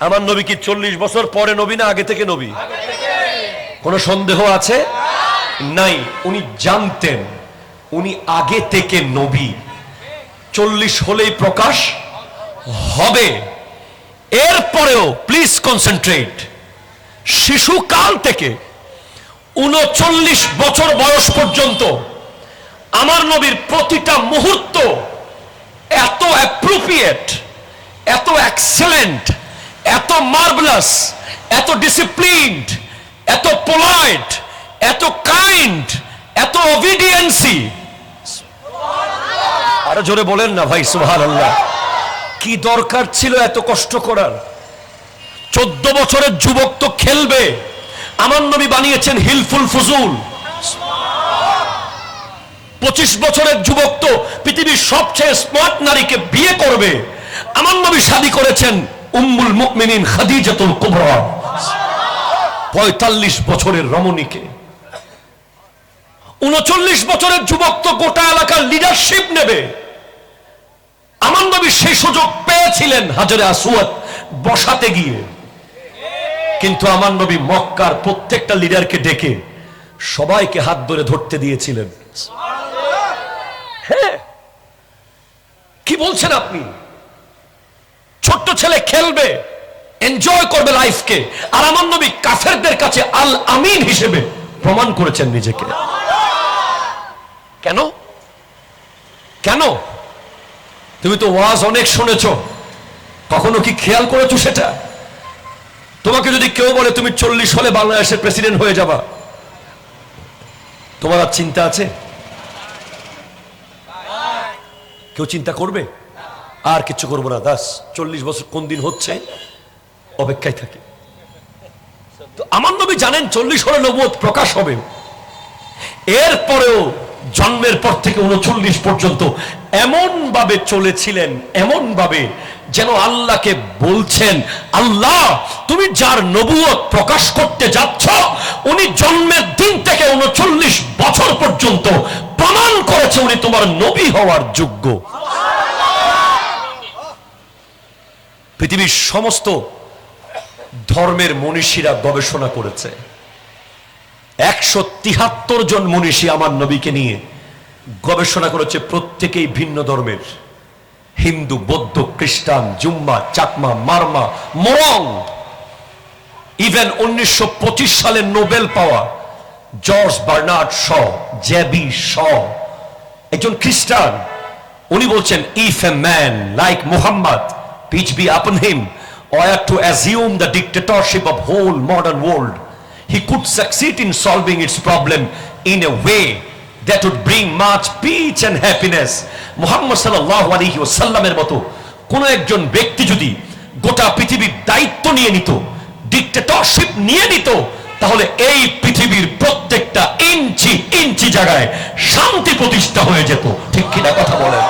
আমার নবী কি চল্লিশ বছর পরে নবী না আগে থেকে নবী? কোনো সন্দেহ আছে? নাই, উনি জানতেন, উনি আগে থেকে নবী। চল্লিশ হলেই প্রকাশ হবে। এরপরেও প্লিজ কনসেন্ট্রেট শিশুকাল থেকে উনচল্লিশ বছর বয়স পর্যন্ত আমার নবীর প্রতিটা মুহূর্ত এত অ্যাপ্রোপ্রিয়েট এত এক্সেলেন্ট এত মার্ভেলাস এত ডিসিপ্লিনড এত পোলাইট এত কাইন্ড এত অবিডিয়েন্সি আরও জোরে বলেন না ভাই সুহান আল্লাহ কি দরকার ছিল এত কষ্ট করার? চোদ্দ বছরের যুবক তো খেলবে। আমার নবী বানিয়েছেন হিলফুল ফুজুল। পঁচিশ বছরের যুবক তো পৃথিবীর সবচেয়ে স্মার্ট নারীকে বিয়ে করবে। আমার নবী শাদী করেছেন উম্মুল মুকমিনিন খাদিজাতুল কুবরা। পঁয়তাল্লিশ বছরের রমণীকে। উনচল্লিশ বছরের যুবক তো গোটা এলাকার লিডারশিপ নেবে। আমার নবী সেই সুযোগ পেয়েছিলেন হাজারে আসুয়াত বসাতে গিয়ে। কিন্তু আমার নবী মক্কার প্রত্যেকটা লিডারকে ডেকে সবাইকে হাত ধরে ধরতে দিয়েছিলেন। হ্যাঁ। কি বলছেন আপনি? ছোট্ট ছেলে খেলবে এনজয় করবে লাইফকে আর আমার নবী কাফেরদের কাছে আল আমিন হিসেবে প্রমাণ করেছেন নিজেকে। কেন? কেন? তুমি তো ওয়াজ অনেক শুনেছ। কখনো কি খেয়াল করেছ সেটা? তোমাকে যদি কেউ বলে তুমি চল্লিশ হলে বাংলাদেশের প্রেসিডেন্ট হয়ে যাবা, তোমার আর চিন্তা আছে? কেউ চিন্তা করবে? আর কিছু করব না, দাস। চল্লিশ বছর কোন দিন হচ্ছে? অপেক্ষায় থাকে। তো আমার নবী জানেন চল্লিশ হলে নবুয়ত প্রকাশ হবে। এরপরেও জন্মের পর থেকে উনচল্লিশ পর্যন্ত এমন ভাবে চলেছিলেন এমন ভাবে যেন আল্লাহকে বলছেন, আল্লাহ, তুমি যার নবুয়ত প্রকাশ করতে যাচ্ছ, উনি জন্মের দিন থেকে উনচল্লিশ বছর পর্যন্ত প্রমাণ করেছে উনি তোমার নবী হওয়ার যোগ্য। পৃথিবীর সমস্ত ধর্মের মনীষীরা গবেষণা করেছে। একশো তিহাত্তর জন মনীষী আমার নবীকে নিয়ে গবেষণা করেছে প্রত্যেকেই ভিন্ন ধর্মের। হিন্দু, বৌদ্ধ, খ্রিস্টান, জুম্মা, চাকমা, মারমা, মরং। ইভেন উনিশশো পঁচিশ সালে নোবেল পাওয়া George Bernard Shaw J B Shaw, একজন খ্রিস্টান। উনি বলছেন if a man like Muhammad peace be upon him were to assume the dictatorship of whole modern world he could succeed in solving its problem in a way that would bring much peace and happiness Muhammad সাল্লাল্লাহু আলাইহি ওয়াসাল্লামের মতো কোন একজন ব্যক্তি যদি গোটা পৃথিবীর দায়িত্ব নিয়ে নিত ডিক্টেটরশিপ নিয়ে নিত তাহলে এই পৃথিবীর প্রত্যেকটা ইঞ্চি ইঞ্চি জায়গায় শান্তি প্রতিষ্ঠা হয়ে যেত ঠিক কিনা কথা বলেন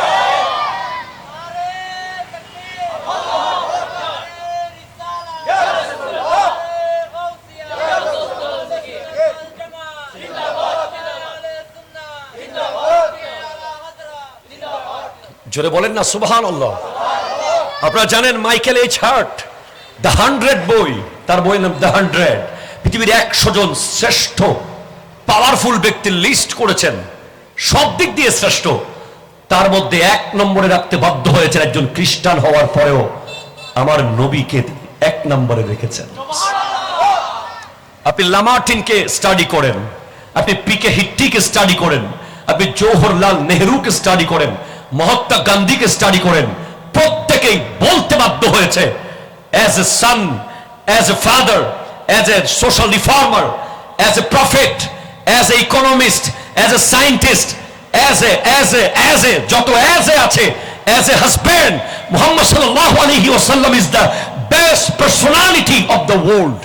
জোরে বলেন না সুবহান আল্লাহ আপনারা জানেন Michael H Hart, the hundred বই, তার বই নাম দ্য হান্ড্রেড। পৃথিবীর একশো জন শ্রেষ্ঠ, পাওয়ারফুল ব্যক্তির লিস্ট করেছেন। সব দিক দিয়ে শ্রেষ্ঠ। তার মধ্যে এক নম্বরে রাখতে বাধ্য হয়েছেন একজন খ্রিস্টান হওয়ার পরেও আমার নবীকে এক নম্বরে রেখেছেন। আপনি লামার্টিনকে স্টাডি করেন, আপনি পিকে হিট্টিকে স্টাডি করেন, আপনি জওহরলাল নেহরুকে স্টাডি করেন মহাত্মা গান্ধীকে স্টাডি করেন। প্রত্যেকেই বলতে বাধ্য হয়েছে as a son as a father as a social reformer as a prophet as a economist as a scientist as a as a as a যত অ্যাজ এ আছে অ্যাজ এ হাজব্যান্ড মোহাম্মদ সাল্লাল্লাহু আলাইহি ওয়াসাল্লাম is the best personality of the world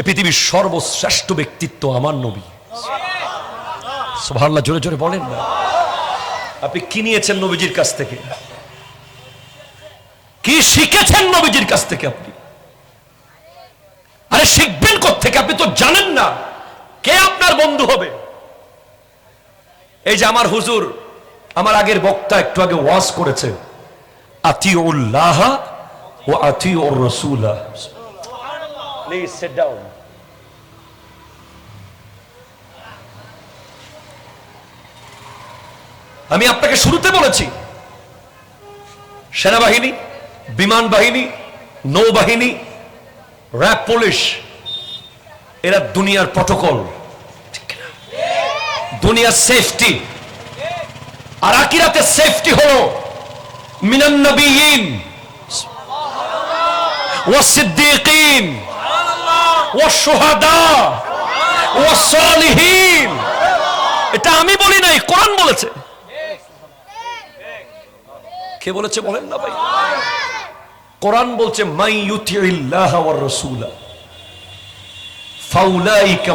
এ পৃথিবীর সর্বশ্রেষ্ঠ ব্যক্তিত্ব আমার নবী। সুবহানাল্লাহ, জোরে জোরে বলেন না। আপনি কি নিয়েছেন নবীজির কাছ থেকে? কি শিখেছেন নবীজির কাছ থেকে আপনি? আরে শিখবেন থেকে আপনি তো জানেন না। কে আপনার বন্ধু হবে? এই যে আমার হুজুর আমার আগের বক্তা একটু আগে ওয়াজ করেছে আতি ও আতি ও রসুল্লাহ প্লিজ সেট ডাউন আমি আপনাকে শুরুতে বলেছি সেনাবাহিনী বিমান বাহিনী নৌবাহিনী র্যাব পুলিশ এরা দুনিয়ার প্রটোকল দুনিয়ার সেফটি আর আকিরাতে সেফটি হলো মিনান নবীন والصديقين والشهداء والصالحين এটা আমি বলি নাই কোরআন বলেছে কে বলেছে বলেন না ভাই? কোরআন বলছে মাই রাসূলা, ফাউলাইকা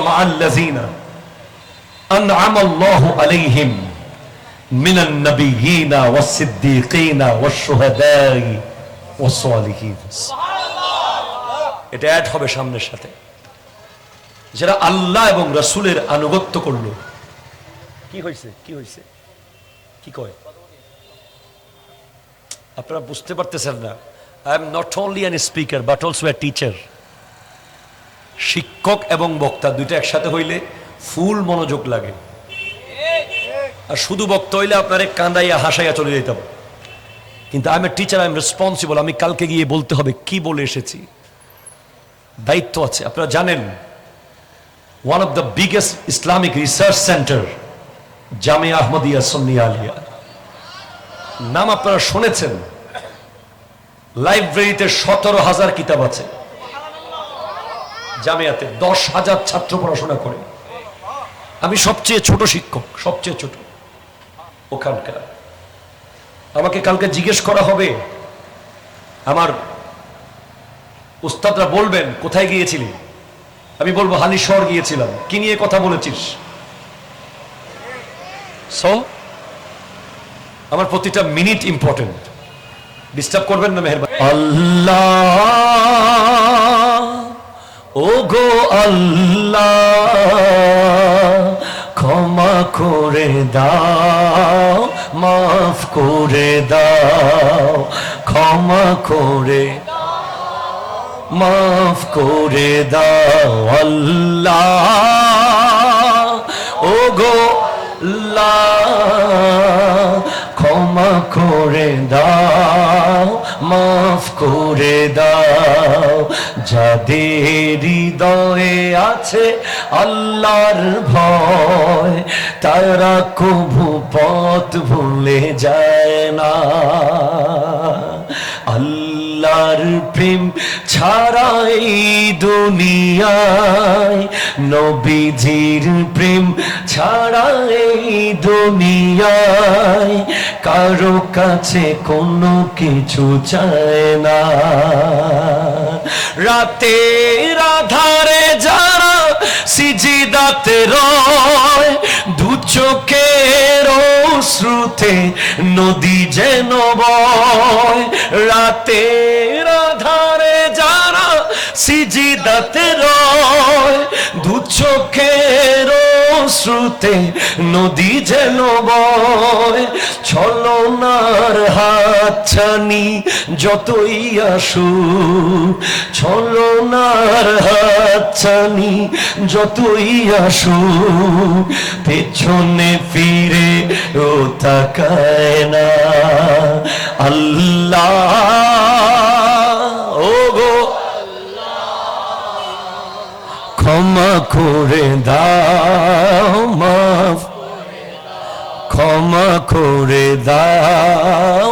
আল্লাহু আলাইহিম মিনান নাবিয়িনা ওয়াস-সিদ্দীকিনা ওয়াশ-শুহাদাই ওয়াস-সালিহিন। এটা অ্যাড হবে সামনের সাথে। যারা আল্লাহ এবং রাসূলের আনুগত্য করল, কি হয়েছে কি হয়েছে কি কয়? আপনারা বুঝতে পারতেছেন না। I am not only an speaker but also a teacher শিক্ষক এবং বক্তা দুইটা একসাথে হইলে ফুল মনোযোগ লাগে। আর শুধু বক্তা হইলে আপনারে কান্দাইয়া, হাসাইয়া চলে যেতাম কিন্তু a teacher I am responsible আমি কালকে গিয়ে বলতে হবে, কি বলে এসেছি? দায়িত্ব আছে। আপনারা জানেন one of the biggest Islamic research center Jamia Ahmadia Sunnia Alia নাম আপনারা শুনেছেন। লাইব্রেরিতে সতেরো হাজার কিতাব আছে। জামিয়াতে দশ হাজার ছাত্র পড়াশোনা করে। আমি সবচেয়ে ছোট শিক্ষক, সবচেয়ে ছোট। ওখানকার। আমাকে কালকে জিজ্ঞেস করা হবে, আমার উস্তাদরা বলবেন, কোথায় গিয়েছিলি? আমি বলব, হালিশহর গিয়েছিলাম। কি নিয়ে কথা বলেছিস? আমার প্রতিটা মিনিট ইম্পর্টেন্ট ডিস্টার্ব করবেন না মেহরবান। আল্লাহ ও গো আল্লাহ, ক্ষমা করে দাও, মাফ করে দাও, ক্ষমা করে মাফ করে দাও, আল্লাহ ও গো আল্লাহ। যাদের হৃদয়ে আছে আল্লাহর ভয়, তারা কবু পথ ভুলে যায় না। আল্লাহর প্রেম ছাড়া এই দুনিয়ায়, নবীজির প্রেম ছাড়া এই দুনিয়ায়, কারও কাছে কোনো কিছু চায় না। রাতে রাধারে যারা সিজিদাতে রয়, দু চোখের শ্রুতে নদী যেন বয়। রাতে রাধারে যারা সিজিদাতে রয়, দু চোখের শ্রুতে নদী যেন বয়, ছলনার হাত ছানি যতই আসু ছলনার হাত ছানি যতই আসু পেছনে ফিরে ও তাকায় না। আল্লাহ করে দাও মাফ। ক্ষমা করে দাও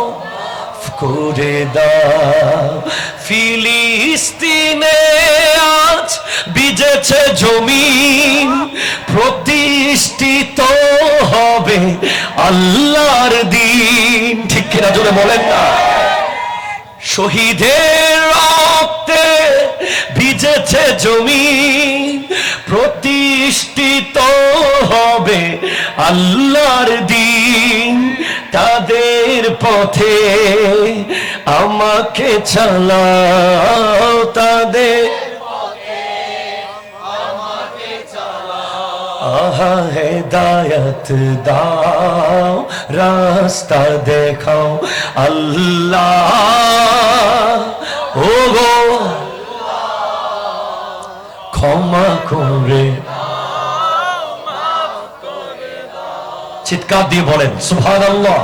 করে দাও। ফিলিস্তিনে আজ বিজেছে জমিন, প্রতিষ্ঠিত হবে আল্লাহর দিন। ঠিক কিনা জোরে বলেন না? শহীদের রক্তে ভিজেছে জমি হবে আল্লাহর দিন তাদের পথে। আমাকে চালাও তাদের আহা, হেদায়ত দাও, রাস্তা দেখাও। আল্লাহ ও গো ক্ষমা করে চিৎকার দিয়ে বলেন সুভান আল্লাহ